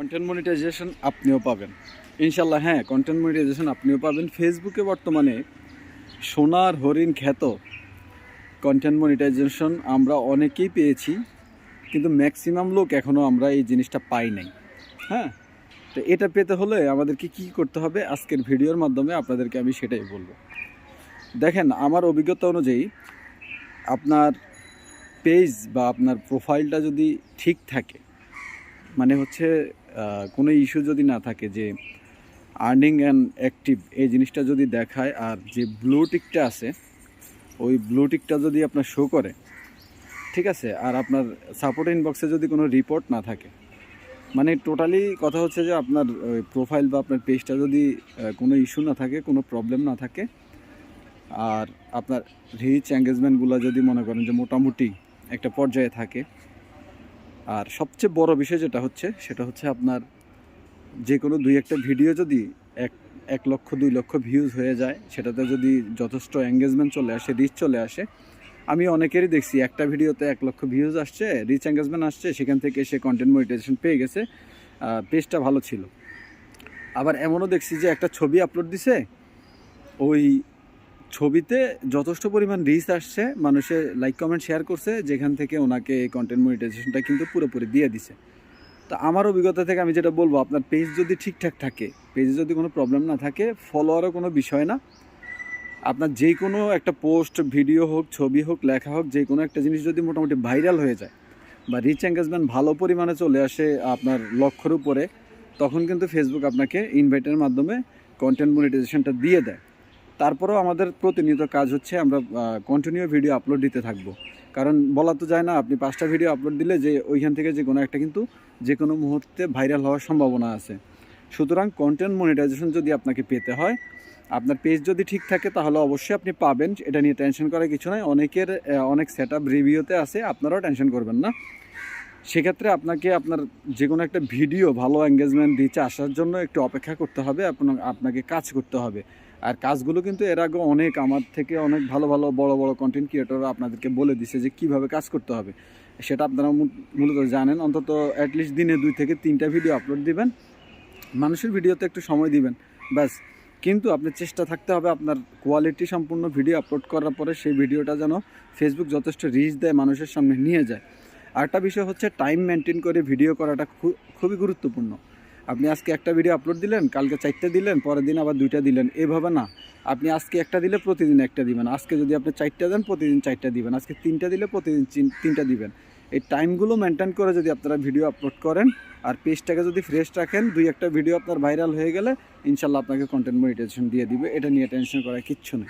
Content monetization আপনিও পাবেন। ইনশাল্লাহ হ্যাঁ কন্টেন্ট মনিটাইজেশন আপনিও পাবেন। ফেসবুকে বর্তমানে সোনার হরিণ খ্যাত কন্টেন্ট মনিটাইজেশন আমরা অনেকেই পেয়েছি, কিন্তু ম্যাক্সিমাম লোক এখনও আমরা এই জিনিসটা পাই নাই। হ্যাঁ তো এটা পেতে হলে আমাদেরকে কি করতে হবে? আজকের ভিডিওর মাধ্যমে আপনাদেরকে আমি সেটাই বলব। দেখেন, আমার অভিজ্ঞতা অনুযায়ী আপনার পেজ বা আপনার প্রোফাইলটা যদি ঠিক থাকে মানে হচ্ছে কোনো ইস্যু যদি না থাকে যে আর্নিং অ্যান্ড অ্যাক্টিভ এই জিনিসটা যদি দেখায় আর যে ব্লু টিকটা আছে, ওই ব্লু টিকটা যদি আপনার শো করে, ঠিক আছে? আর আপনার সাপোর্ট ইনবক্সে যদি কোনো রিপোর্ট না থাকে মানে টোটালি কথা হচ্ছে যে আপনার প্রোফাইল বা আপনার পেজটা যদি কোনো ইস্যু না থাকে, কোনো প্রবলেম না থাকে, আর আপনার রিচ এঙ্গেজমেন্টগুলো যদি মনে করেন যে মোটামুটি একটা পর্যায়ে থাকে আর সবচেয়ে বড় বিষয় যেটা হচ্ছে, সেটা হচ্ছে আপনার যে কোনো দুই একটা ভিডিও যদি এক এক লক্ষ, দুই লক্ষ ভিউজ হয়ে যায়, সেটাতে যদি যথেষ্ট এঙ্গেজমেন্ট চলে আসে রিচ চলে আসে, আমি অনেকেরই দেখছি একটা ভিডিওতে এক লক্ষ ভিউজ আসছে রিচ এঙ্গেজমেন্ট আসছে, সেখান থেকে সে কন্টেন্ট মনিটাইজেশন পেয়ে গেছে পেজটা ভালো ছিল। আবার এমনও দেখছি যে একটা ছবি আপলোড দিছে, ওই ছবিতে যথেষ্ট পরিমাণ রিচ আসছে মানুষের লাইক কমেন্ট শেয়ার করছে, যেখান থেকে ওনাকে কন্টেন্ট মনিটাইজেশনটা কিন্তু পুরোপুরি দিয়ে দিছে। তো আমার অভিজ্ঞতা থেকে আমি যেটা বলব, আপনার পেজ যদি ঠিকঠাক থাকে পেজে যদি কোনো প্রবলেম না থাকে ফলোয়ারও কোনো বিষয় না। আপনার যে কোনো একটা পোস্ট ভিডিও হোক, ছবি হোক, লেখা হোক, যে কোনো একটা জিনিস যদি মোটামুটি ভাইরাল হয়ে যায় বা রিচ এঙ্গেজমেন্ট ভালো পরিমাণে চলে আসে আপনার লক্ষ্যর উপরে, তখন কিন্তু ফেসবুক আপনাকে ইনভাইটের মাধ্যমে কন্টেন্ট মনিটাইজেশনটা দিয়ে দেয়। তারপরেও আমাদের প্রতিনিয়ত কাজ হচ্ছে আমরা কন্টিনিউ ভিডিও আপলোড দিতে থাকব। কারণ বলা তো যায় না, আপনি পাঁচটা ভিডিও আপলোড দিলে যে ওইখান থেকে যে কোনো একটা কিন্তু যে কোনো মুহূর্তে ভাইরাল হওয়ার সম্ভাবনা আছে। সুতরাং কন্টেন্ট মনিটাইজেশন যদি আপনাকে পেতে হয়, আপনার পেজ যদি ঠিক থাকে তাহলে অবশ্যই আপনি পাবেন, এটা নিয়ে টেনশন করার কিছু নয় অনেকের অনেক সেট আপ রিভিউতে আছে, আপনারাও টেনশন করবেন না। সেক্ষেত্রে আপনাকে আপনার যে কোনো একটা ভিডিও ভালো এঙ্গেজমেন্ট দিচ্ছে আসার জন্য একটু অপেক্ষা করতে হবে আপনার আপনাকে কাজ করতে হবে। আর কাজগুলো কিন্তু এর আগে অনেক আমার থেকে অনেক ভালো ভালো বড় বড় কন্টেন্ট ক্রিয়েটররা আপনাদেরকে বলে দিছে যে কীভাবে কাজ করতে হবে। সেটা আপনারা মূলত জানেন। অন্তত অ্যাটলিস্ট দিনে দুই থেকে তিনটা ভিডিও আপলোড দিবেন। মানুষের ভিডিওতে একটু সময় দিবেন। ব্যাস। কিন্তু আপনার চেষ্টা থাকতে হবে আপনার কোয়ালিটি সম্পূর্ণ ভিডিও আপলোড করার পরে সেই ভিডিওটা যেন ফেসবুক যথেষ্ট রিচ দেয় মানুষের সামনে নিয়ে যায়। আরেকটা বিষয় হচ্ছে টাইম মেনটেন করে ভিডিও করাটা খুবই গুরুত্বপূর্ণ। আপনি আজকে একটা ভিডিও আপলোড দিলেন, কালকে চারটে দিলেন, পরের দিন আবার দুইটা দিলেন। এভাবে না। আপনি আজকে একটা দিলে প্রতিদিন একটা দিবেন। আজকে যদি আপনি চারটা দেন, প্রতিদিন চারটা দিবেন। আজকে তিনটা দিলে প্রতিদিন তিন- তিনটা দিবেন। এই টাইমগুলো মেনটেন করে যদি আপনারা ভিডিও আপলোড করেন, আর পেজটাকে যদি ফ্রেশ রাখেন, দুই একটা ভিডিও আপনার ভাইরাল হয়ে গেলে, ইনশাল্লাহ আপনাকে কন্টেন্ট মনিটাইজেশন দিয়ে দিবে। এটা নিয়ে টেনশন করার কিচ্ছু নেই।